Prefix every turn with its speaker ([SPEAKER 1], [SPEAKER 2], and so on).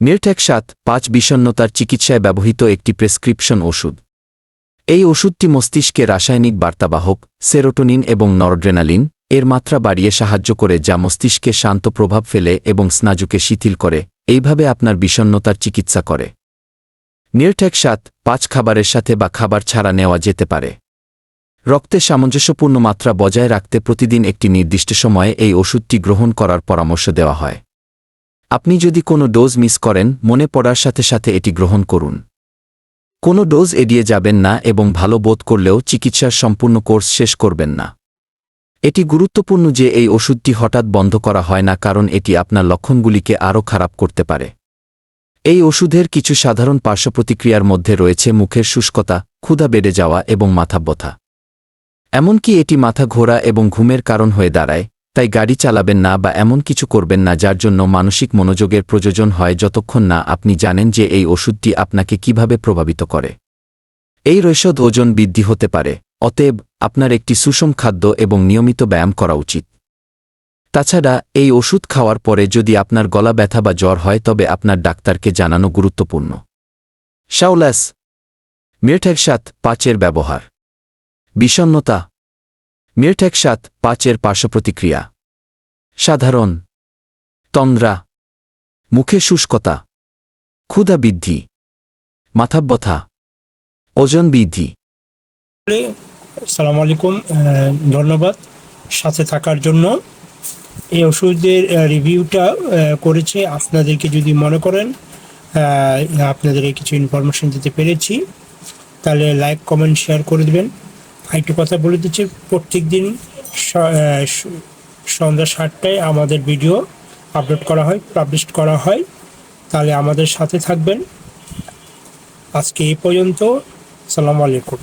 [SPEAKER 1] মিরট্যাক সাত, পাঁচ বিষণ্নতার চিকিৎসায় ব্যবহৃত একটি প্রেসক্রিপশন ওষুধ। এই ওষুধটি মস্তিষ্কে রাসায়নিক বার্তাবাহক, সেরোটোনিন এবং নরড্রেনালিন, এর মাত্রা বাড়িয়ে সাহায্য করে যা মস্তিষ্কে শান্ত প্রভাব ফেলে এবং স্নাজুকে শিথিল করে, এইভাবে আপনার বিষণ্নতার চিকিৎসা করে। নিরঠেক সাত, পাঁচ খাবারের সাথে বা খাবার ছাড়া নেওয়া যেতে পারে। রক্তে সামঞ্জস্যপূর্ণ মাত্রা বজায় রাখতে প্রতিদিন একটি নির্দিষ্ট সময়ে এই ওষুধটি গ্রহণ করার পরামর্শ দেওয়া হয়। আপনি যদি কোনো ডোজ মিস করেন, মনে পড়ার সাথে সাথে এটি গ্রহণ করুন। কোনো ডোজ এড়িয়ে যাবেন না এবং ভালো বোধ করলেও চিকিৎসার সম্পূর্ণ কোর্স শেষ করবেন না। এটি গুরুত্বপূর্ণ যে এই ওষুধটি হঠাৎ বন্ধ করা হয় না কারণ এটি আপনার লক্ষণগুলিকে আরও খারাপ করতে পারে। এই ওষুধের কিছু সাধারণ পার্শ্বপ্রতিক্রিয়ার মধ্যে রয়েছে মুখের শুষ্কতা, ক্ষুধা বেড়ে যাওয়া এবং মাথা ব্যথা। এমনকি এটি মাথা ঘোরা এবং ঘুমের কারণ হয়ে দাঁড়ায় তাই গাড়ি চালাবেন না বা এমন কিছু করবেন না যার জন্য মানসিক মনোযোগের প্রয়োজন হয় যতক্ষণ না আপনি জানেন যে এই ওষুধটি আপনাকে কীভাবে প্রভাবিত করে। এই রৈষদ ওজন বৃদ্ধি হতে পারে, অতএব আপনার একটি সুষম খাদ্য এবং নিয়মিত ব্যায়াম করা উচিত। তাছাড়া এই ওষুধ খাওয়ার পরে যদি আপনার গলা ব্যথা বা জ্বর হয় তবে আপনার ডাক্তারকে জানানো গুরুত্বপূর্ণ। শাওলাস মিরঠেক সাত পাঁচের ব্যবহার। বিষণ্নতা মিরঠেক সাত পাঁচের পার্শ্বপ্রতিক্রিয়া। সাধারণ। তন্দ্রা। মুখে শুষ্কতা। ক্ষুধা বৃদ্ধি। মাথাব্যথা। ওজন বৃদ্ধি।
[SPEAKER 2] সালাম আলাইকুম ধন্যবাদ সাথে থাকার জন্য। এই ওষুধের রিভিউটা করেছে। আপনাদেরকে যদি মনে করেন আপনাদের কিছু ইনফরমেশন দিতে পেরেছি, তাহলে লাইক কমেন্ট শেয়ার করে দেবেন। আরেকটু কথা বলে দিচ্ছি প্রত্যেক দিন সন্ধ্যা সাতটায় আমাদের ভিডিও আপলোড করা হয় পাবলিশ করা হয়। তাহলে আমাদের সাথে থাকবেন। আজকে এই পর্যন্ত, সালাম আলাইকুম।